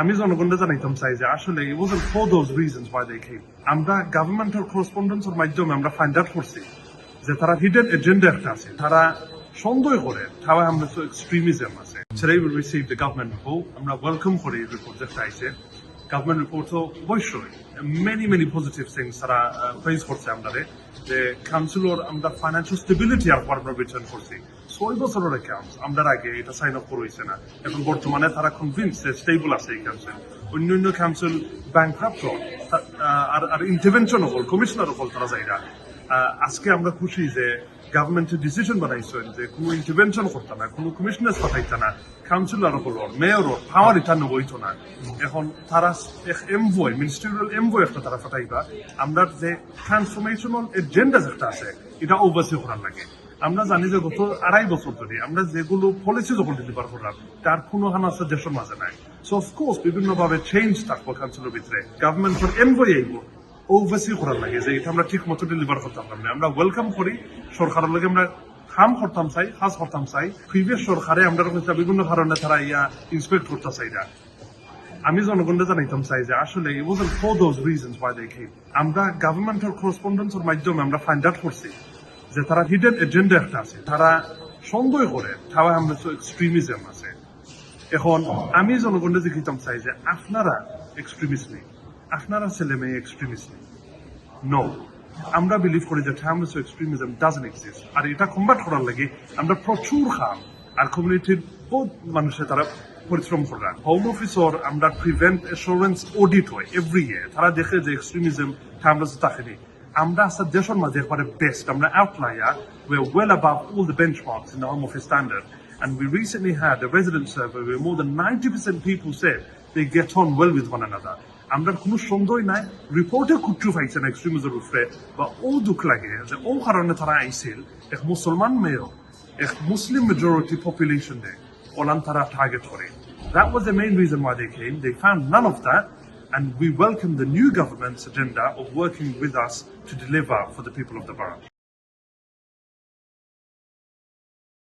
আমি জনগণকে জানাইতাম চাই যে আসলে it wasn't for those reasons why they came. আমরা গভর্নমেন্টের করসপন্ডেন্সের মাধ্যমে আমরা ফাইন্ড আউট করছি যে তারা হিডেন এজেন্ডা একটা আছে। তারা সন্দেহ করে তারা আমরা তো এক্সট্রিমিজম আছে। সেটাই will receive the government report আমরা ওয়েলকাম করি এই রিপোর্ট যেটা আইছে গভর্নমেন্ট রিপোর্ট তো অবশ্যই মেনি মেনি পজিটিভ থিংস তারা প্রেজ করছে আমাদের। যে কাউন্সিলর আমরা ফাইন্যান্সিয়াল স্টেবিলিটি আর আমরা করছি। ছয় বছরের অ্যাকাউন্ট আমরা আগে এটা সাইন আপ করেছে না। এখন বর্তমানে তারা কনভিন্স স্টেবল আছে এই কাউন্সিল অন্য অন্য কাউন্সিল ব্যাংক আর ইন্টারভেনশন হল কমিশনার হল তারা যাইরা। আজকে আমরা খুশি যে গভর্নমেন্টের ডিসিশন বানাইছেন যে কোনো ইন্টারভেনশন করতে না, কোনো কমিশনার পাঠাইতে না কাউন্সিলর হল মেয়র পাওয়ার এটা নবইতো না। এখন তারা এমভয় মিনিস্ট্রিয়াল এমভয় একটা তারা পাঠাইবা। আমরা যে ট্রান্সফরমেশনাল এজেন্ডা একটা আছে, এটা ওভারসি করার লাগে। আমরা জানি যে গত আড়াই বছর ধরে আমরা যেগুলো পলিসি যখন ডেলিভার করলাম তার কোনো হানা দেশের মাঝে নাই। সো অফকোর্স বিভিন্ন ভাবে চেঞ্জ থাকব কাউন্সিলের ভিতরে। গভর্নমেন্টের এনভয় আইব ওভারসি করার লাগে যে এটা আমরা ঠিক মতো ডেলিভার করতাম না। আমরা ওয়েলকাম করি, সরকারের লগে আমরা কাম করতাম চাই কাজ করতাম চাই। প্রিভিয়াস সরকারে আমরা বিভিন্ন কারণে তারা ইয়া ইন্সপেক্ট করতে চাই না। আমি জনগণকে জানাইতাম চাই যে আসলে wasn't for those reasons why they came আমরা গভর্নমেন্টের করসপন্ডেন্সের মাধ্যমে আমরা ফাইন্ড আউট করছি। যে তারা হিডেন এজেন্ডা একটা আছে, তারা সন্দেহ করে, তারা এক্সট্রিমিজম আছে। এখন আমি জনগণকে দেখিতাম চাই যে আপনারা এক্সট্রিমিস্ট নেই, আপনারা ছেলে মেয়ে এক্সট্রিমিস্ট নেই। নো আমরা বিলিভ করি যে ফ্যামিলি এক্সট্রিমিজম ডাজন্ট এক্সিস্ট আর এটা কম্বাট করার লাগে আমরা প্রচুর খাম, আর কমিউনিটির বহুত মানুষের তারা পরিশ্রম করে হোম অফিসর আমরা প্রিভেন্ট এসুরেন্স অডিট হয় এভরি ইয়ার তারা দেখে যে এক্সট্রিমিজম ফ্যামিলি থাকেনি আমরা আসলে দেশের মাঝে একবারে বেস্ট আমরা outlier we are well above all the benchmarks in the home office standard and we recently had a resident survey where more than 90% people said they get on well with one another আমরা কোনো সন্দেহই নাই রিপোর্টে কুট্টু পাইছে না এক্সট্রিমিজমের উপরে বা ও দুঃখ লাগে যে ও কারণে তারা আইছিল এক মুসলমান মেয়েও এক মুসলিম মেজরিটি পপুলেশন দে ওলান তারা টার্গেট করে That was the main reason why they came. They found none of that, and we welcome the new government's agenda of working with us to deliver for the people of the borough.